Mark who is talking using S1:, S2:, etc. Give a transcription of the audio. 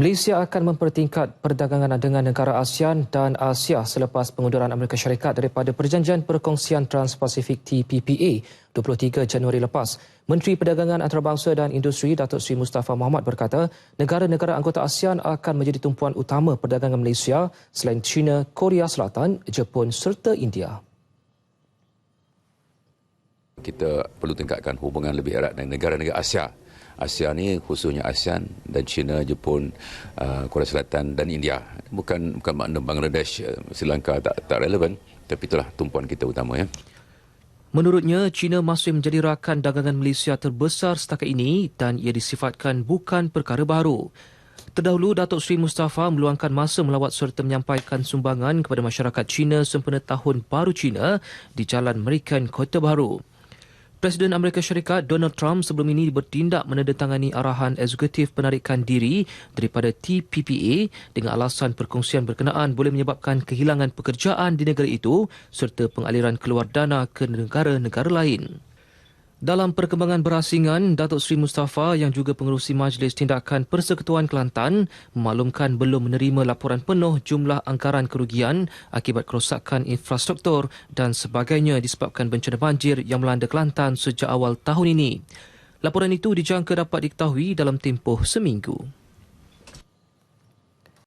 S1: Malaysia akan mempertingkat perdagangan dengan negara ASEAN dan Asia selepas pengunduran Amerika Syarikat daripada Perjanjian Perkongsian Trans-Pasifik TPPA 23 Januari lepas. Menteri Perdagangan Antarabangsa dan Industri Datuk Seri Mustafa Muhammad berkata, negara-negara anggota ASEAN akan menjadi tumpuan utama perdagangan Malaysia selain China, Korea Selatan, Jepun serta India
S2: kita perlu tingkatkan hubungan lebih erat dengan negara-negara Asia ASEAN ni khususnya ASEAN dan China, Jepun, uh, Korea Selatan dan India. Bukan bukan makna Bangladesh, uh, Sri Lanka tak tak relevan, tapi itulah tumpuan kita utama ya.
S1: Menurutnya, China masih menjadi rakan dagangan Malaysia terbesar setakat ini dan ia disifatkan bukan perkara baru. Terdahulu, Datuk Seri Mustafa meluangkan masa melawat serta menyampaikan sumbangan kepada masyarakat China sempena Tahun Baru China di Jalan American Kota Baru. Presiden Amerika Syarikat Donald Trump sebelum ini bertindak menandatangani arahan eksekutif penarikan diri daripada TPPA dengan alasan perkongsian berkenaan boleh menyebabkan kehilangan pekerjaan di negara itu serta pengaliran keluar dana ke negara-negara lain. Dalam perkembangan berasingan, Datuk Seri Mustafa yang juga pengerusi Majlis Tindakan Persekutuan Kelantan memaklumkan belum menerima laporan penuh jumlah anggaran kerugian akibat kerosakan infrastruktur dan sebagainya disebabkan bencana banjir yang melanda Kelantan sejak awal tahun ini. Laporan itu dijangka dapat diketahui dalam tempoh seminggu.